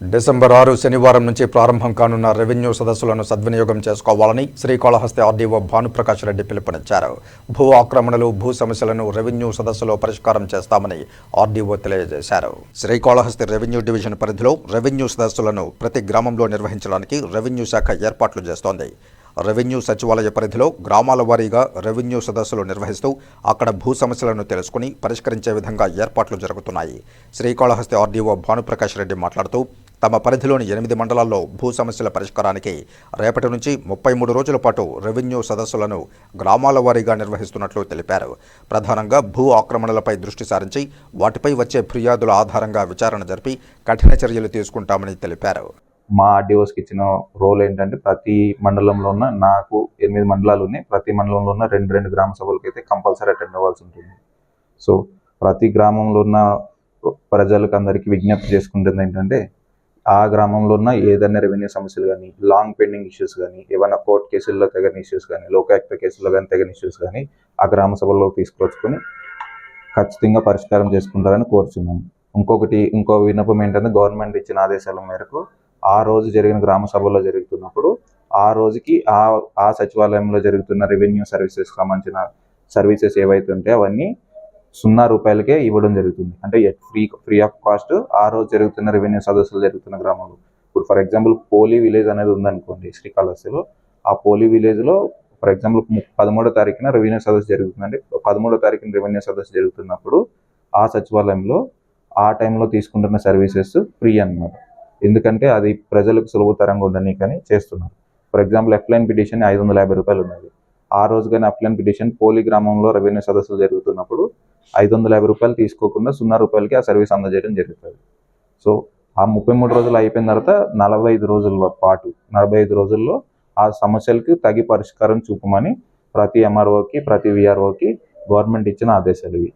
December ఆరు శనివారం నుంచి ప్రారంభం కానున్న రెవెన్యూ సదస్సులను సద్వినియోగం చేసుకోవాలని శ్రీకాళహస్తి ఆర్డీఓ భానుప్రకాష్ రెడ్డి పిలుపునిచ్చారు. భూ ఆక్రమణలు భూ సమస్యలను రెవెన్యూ సదస్సులో పరిష్కారం చేస్తామని ఆర్డీఓ తెలియజేశారు. శ్రీకాళహస్తి రెవెన్యూ డివిజన్ పరిధిలో రెవెన్యూ సదస్సులను ప్రతి గ్రామంలో నిర్వహించడానికి రెవెన్యూ శాఖ ఏర్పాట్లు చేస్తోంది. రెవెన్యూ సచివాలయ పరిధిలో గ్రామాల వారీగా రెవెన్యూ సదస్సులు నిర్వహిస్తూ అక్కడ భూ సమస్యలను తెలుసుకుని పరిష్కరించే విధంగా ఏర్పాట్లు జరుగుతున్నాయి. శ్రీకాళహస్తి ఆర్డీఓ భానుప్రకాష్ రెడ్డి మాట్లాడుతూ తమ పరిధిలోని ఎనిమిది మండలాల్లో భూ సమస్యల పరిష్కారానికి రేపటి నుంచి ముప్పై మూడు రోజుల పాటు రెవెన్యూ సదస్సులను గ్రామాల వారీగా నిర్వహిస్తున్నట్లు తెలిపారు. ప్రధానంగా భూ ఆక్రమణలపై దృష్టి సారించి వాటిపై వచ్చే ఫిర్యాదుల ఆధారంగా విచారణ జరిపి కఠిన చర్యలు తీసుకుంటామని తెలిపారు. మా ఆర్డీఓస్కి ఇచ్చిన రోల్ ఏంటంటే ప్రతి మండలంలో ఉన్న నాకు ఎనిమిది మండలాలు ఉన్నాయి. ప్రతి మండలంలో ఉన్న రెండు రెండు గ్రామ సభలకు అయితే కంపల్సరీ అటెండ్ అవ్వాల్సి ఉంటుంది. సో ప్రతి గ్రామంలో ఉన్న ప్రజలకు అందరికీ విజ్ఞప్తి చేసుకుంటుంది ఏంటంటే ఆ గ్రామంలో ఉన్న ఏదైనా రెవెన్యూ సమస్యలు కానీ లాంగ్ పెండింగ్ ఇష్యూస్ కానీ ఏమైనా కోర్ట్ కేసుల్లో తెగని ఇష్యూస్ కానీ లోకాయుక్త కేసుల్లో కానీ తగిన ఇష్యూస్ కానీ ఆ గ్రామ సభల్లో తీసుకొచ్చుకొని ఖచ్చితంగా పరిష్కారం చేసుకుంటారని కోరుచున్నాము ఇంకొకటి ఇంకో విన్నపం ఏంటంటే గవర్నమెంట్ ఇచ్చిన ఆదేశాల మేరకు ఆ రోజు జరిగిన గ్రామ సభలో జరుగుతున్నప్పుడు ఆ రోజుకి ఆ ఆ సచివాలయంలో జరుగుతున్న రెవెన్యూ సర్వీసెస్ సంబంధించిన సర్వీసెస్ ఏవైతే ఉంటాయో అవన్నీ సున్నా రూపాయలకే ఇవ్వడం జరుగుతుంది. అంటే ఫ్రీ ఫ్రీ ఆఫ్ కాస్ట్ ఆ రోజు జరుగుతున్న రెవెన్యూ సదస్సులు జరుగుతున్న గ్రామాలు. ఇప్పుడు ఫర్ ఎగ్జాంపుల్ పోలీ విలేజ్ అనేది ఉందనుకోండి శ్రీకాళహస్తిలో ఆ పోలీ విలేజ్లో ఫర్ ఎగ్జాంపుల్ పదమూడో తారీఖున రెవెన్యూ సదస్సు జరుగుతుందండి. పదమూడో తారీఖున రెవెన్యూ సదస్సు జరుగుతున్నప్పుడు ఆ సచివాలయంలో ఆ టైంలో తీసుకుంటున్న సర్వీసెస్ ఫ్రీ అన్నమాట. ఎందుకంటే అది ప్రజలకు సులభతరంగా ఉండనీకని చేస్తున్నారు. ఫర్ ఎగ్జాంపుల్ ఎఫ్లైన్ పిటిషన్ ఐదు వందల యాభై రూపాయలు ఉన్నది. ఆ రోజు కానీ అప్లైన్ పిటిషన్ పోలీ గ్రామంలో రెవెన్యూ సదస్సులు జరుగుతున్నప్పుడు ఐదు వందల యాభై రూపాయలు తీసుకోకుండా సున్నా రూపాయలకి ఆ సర్వీస్ అందజేయడం జరుగుతుంది. సో ఆ ముప్పై మూడు రోజులు అయిపోయిన తర్వాత నలభై ఐదు రోజుల పాటు నలభై ఐదు రోజుల్లో ఆ సమస్యలకు తగి పరిష్కారం చూపమని ప్రతి ఎంఆర్ఓకి ప్రతి విఆర్ఓకి గవర్నమెంట్ ఇచ్చిన ఆదేశాలు ఇవి.